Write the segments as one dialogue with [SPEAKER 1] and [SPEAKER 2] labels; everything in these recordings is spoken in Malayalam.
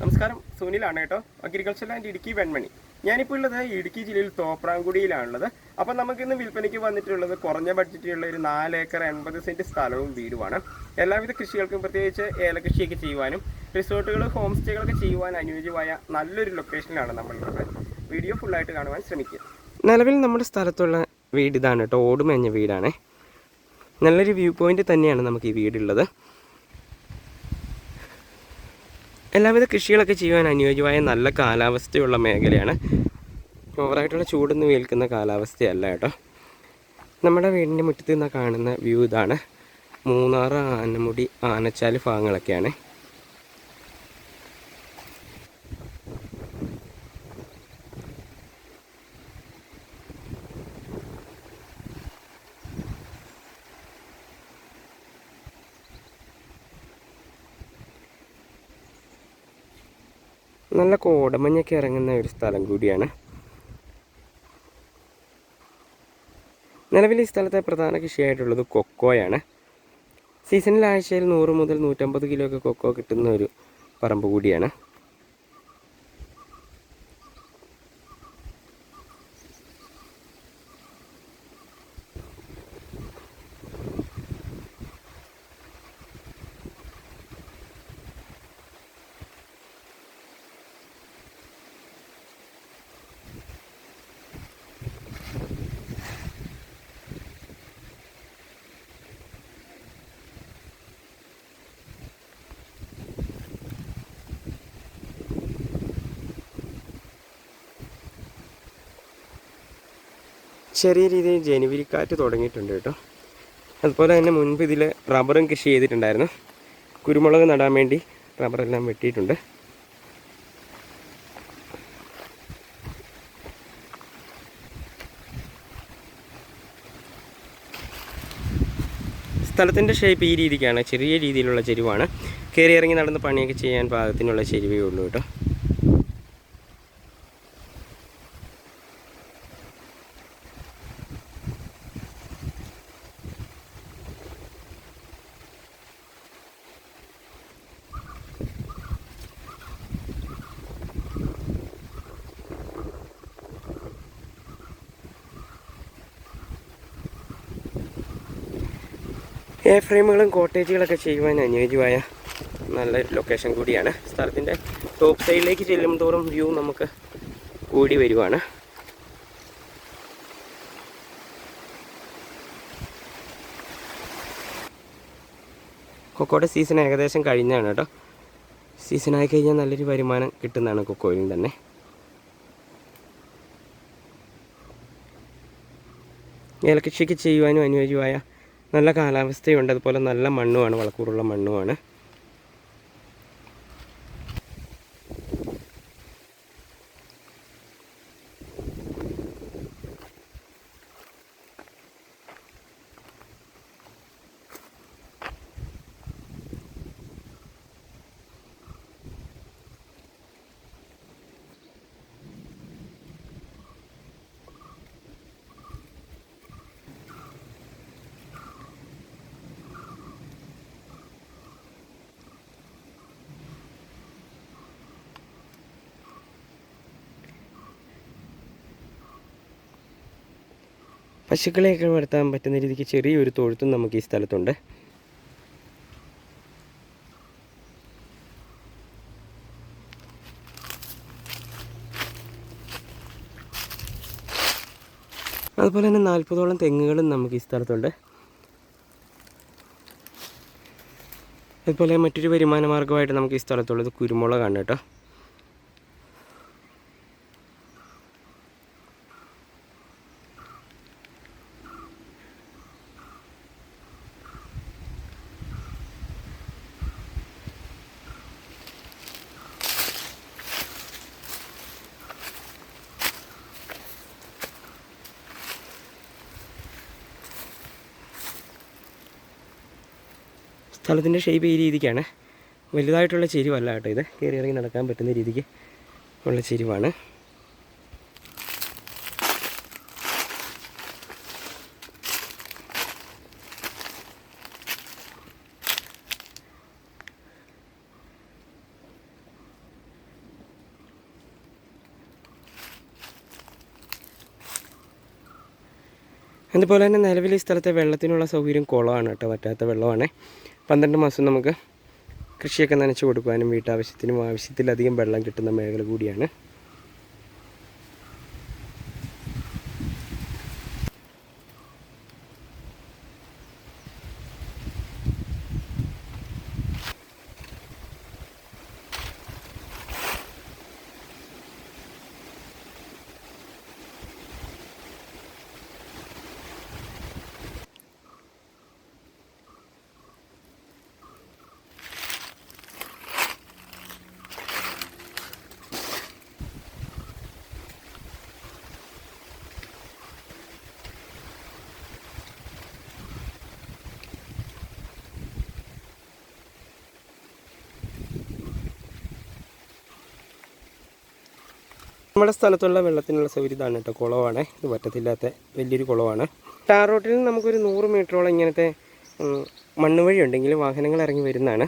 [SPEAKER 1] നമസ്കാരം. സുനിലാണ് കേട്ടോ. Agriculture and Idukki Venmani. ഞാനിപ്പോൾ ഉള്ളത് ഇടുക്കി ജില്ലയിൽ തോപ്രാംകുടിയിലാണുള്ളത്. അപ്പോൾ നമുക്കിന്ന് വിൽപ്പനയ്ക്ക് വന്നിട്ടുള്ളത് കുറഞ്ഞ ബഡ്ജറ്റിലുള്ള ഒരു നാല് ഏക്കർ എൺപത് സെന്റ് സ്ഥലവും വീടുമാണ്. എല്ലാവിധ കൃഷികൾക്കും പ്രത്യേകിച്ച് ഏലകൃഷിയൊക്കെ ചെയ്യുവാനും റിസോർട്ടുകൾ ഹോം സ്റ്റേകളൊക്കെ ചെയ്യുവാൻ അനുയോജ്യമായ നല്ലൊരു ലൊക്കേഷനിലാണ് നമ്മളുള്ളത് വീഡിയോ ഫുള്ളായിട്ട് കാണുവാൻ ശ്രമിക്കുക. നിലവിൽ നമ്മുടെ സ്ഥലത്തുള്ള വീട് ഇതാണ് കേട്ടോ. ഓടുമേഞ്ഞ വീടാണ്. നല്ലൊരു വ്യൂ പോയിന്റ് തന്നെയാണ് നമുക്ക് ഈ വീടുള്ളത്. എല്ലാവിധ കൃഷികളൊക്കെ ചെയ്യുവാൻ അനുയോജ്യമായ നല്ല കാലാവസ്ഥയുള്ള മേഖലയാണ്. ഓവറായിട്ടുള്ള ചൂടൊന്നും ഏൽക്കുന്ന കാലാവസ്ഥയല്ല കേട്ടോ. നമ്മുടെ വീടിന്റെ മുറ്റത്ത് നിന്ന് കാണുന്ന വ്യൂ ഇതാണ്. മൂന്നാർ ആനമുടി ആനച്ചാൽ ഭാഗങ്ങളൊക്കെയാണ്. നല്ല കോടമഞ്ഞൊക്കെ ഇറങ്ങുന്ന ഒരു സ്ഥലം കൂടിയാണ്. നിലവിൽ ഈ സ്ഥലത്തെ പ്രധാന കൃഷിയായിട്ടുള്ളത് കൊക്കോയാണ്. സീസണിൽ ആഴ്ചയിൽ നൂറ് മുതൽ നൂറ്റമ്പത് കിലോ ഒക്കെ കൊക്കോ കിട്ടുന്ന ഒരു പറമ്പ് കൂടിയാണ്. ചെറിയ രീതിയിൽ ജനുവരിക്കാറ്റ് തുടങ്ങിയിട്ടുണ്ട് കേട്ടോ. അതുപോലെ തന്നെ മുൻപ് ഇതിൽ റബ്ബറും കൃഷി ചെയ്തിട്ടുണ്ടായിരുന്നു. കുരുമുളക് നടാൻ വേണ്ടി റബ്ബറെല്ലാം വെട്ടിയിട്ടുണ്ട്. സ്ഥലത്തിന്റെ ഷേപ്പ് ഈ രീതിക്കാണ്. ചെറിയ രീതിയിലുള്ള ചെരുവാണ്. കയറി ഇറങ്ങി നടന്ന് പണിയൊക്കെ ചെയ്യാൻ പാകത്തിനുള്ള ചെരുവേ ഉള്ളൂ കേട്ടോ. എ ഫ്രെയിമുകളും കോട്ടേജുകളൊക്കെ ചെയ്യുവാൻ അനുയോജ്യമായ നല്ല ലൊക്കേഷൻ കൂടിയാണ്. സ്ഥലത്തിന്റെ ടോപ്പ് സൈഡിലേക്ക് ചെല്ലും തോറും വ്യൂ നമുക്ക് കൂടി വരുവാണ്. കൊക്കോയുടെ സീസൺ ഏകദേശം കഴിഞ്ഞാണ് കേട്ടോ. സീസണായി കഴിഞ്ഞാൽ നല്ലൊരു വരുമാനം കിട്ടുന്നതാണ് കൊക്കോയിൽ തന്നെ. ഏലകൃഷിക്ക് ചെയ്യുവാനും അനുയോജ്യമായ നല്ല കാലാവസ്ഥയുണ്ട്. അതുപോലെ നല്ല മണ്ണുമാണ് വളക്കൂറുള്ള മണ്ണുമാണ്. പശുക്കളെയൊക്കെ വളർത്താൻ പറ്റുന്ന രീതിക്ക് ചെറിയൊരു തൊഴുത്തും നമുക്ക് ഈ സ്ഥലത്തുണ്ട്. അതുപോലെ തന്നെ നാൽപ്പതോളം തെങ്ങുകളും നമുക്ക് ഈ സ്ഥലത്തുണ്ട്. അതുപോലെ മറ്റൊരു വരുമാന മാർഗമായിട്ട് നമുക്ക് ഈ സ്ഥലത്തുള്ളത് കുരുമുളകാണ് കേട്ടോ. സ്ഥലത്തിന്റെ ഷേപ്പ് ഈ രീതിക്കാണ്. വലുതായിട്ടുള്ള ചെരുവല്ല കേട്ടോ ഇത്. കയറി ഇറങ്ങി നടക്കാൻ പറ്റുന്ന രീതിക്ക് ഉള്ള ചെരുവാണ്. അതുപോലെ തന്നെ നിലവിൽ ഈ സ്ഥലത്തെ വെള്ളത്തിനുള്ള സൗകര്യം കുളമാണ് കേട്ടോ. പറ്റാത്ത വെള്ളമാണ്. പന്ത്രണ്ട് മാസം നമുക്ക് കൃഷിയൊക്കെ നനച്ച് കൊടുക്കുവാനും വീട്ടാവശ്യത്തിനും ആവശ്യത്തിലധികം വെള്ളം കിട്ടുന്ന മേഖല കൂടിയാണ്. നമ്മുടെ സ്ഥലത്തുള്ള വെള്ളത്തിനുള്ള സൗകര്യം ഇതാണ് കേട്ടോ. കുളമാണ് ഇത് പറ്റത്തില്ലാത്ത വലിയൊരു കുളമാണ് ടാർ റോട്ടിൽ നമുക്കൊരു നൂറ് മീറ്ററോളം ഇങ്ങനത്തെ മണ്ണ് വഴി ഉണ്ടെങ്കിൽ വാഹനങ്ങൾ ഇറങ്ങി വരുന്നതാണ്.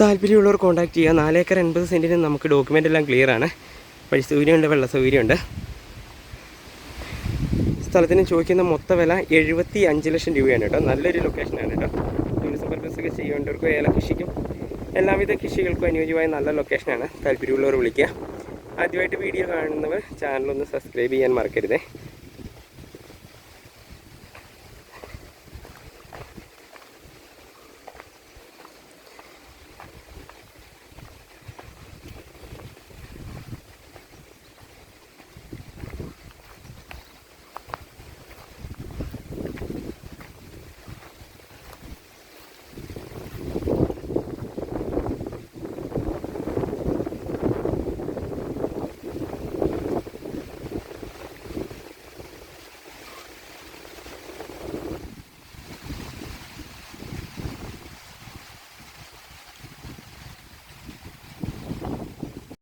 [SPEAKER 1] താല്പര്യമുള്ളവർ കോൺടാക്ട് ചെയ്യുക. നാലേക്കർ എൺപത് സെന്റിന് നമുക്ക് ഡോക്യുമെന്റ് എല്ലാം ക്ലിയർ ആണ്. വഴി സൗകര്യമുണ്ട് വെള്ള സൗകര്യമുണ്ട് സ്ഥലത്തിന് ചോദിക്കുന്ന മൊത്ത വില എഴുപത്തി അഞ്ച് ലക്ഷം രൂപയാണ് കേട്ടോ. നല്ലൊരു ലൊക്കേഷനാണ് കേട്ടോ. ടൂറിസം പർപ്പസ് ഒക്കെ ചെയ്യേണ്ടവർക്കും ഏല കൃഷിക്കും എല്ലാവിധ കൃഷികൾക്കും അനുയോജ്യമായ നല്ല ലൊക്കേഷനാണ് താല്പര്യമുള്ളവർ വിളിക്കുക. ആദ്യമായിട്ട് വീഡിയോ കാണുന്നവർ ചാനലൊന്ന് സബ്സ്ക്രൈബ് ചെയ്യാൻ മറക്കരുതേ.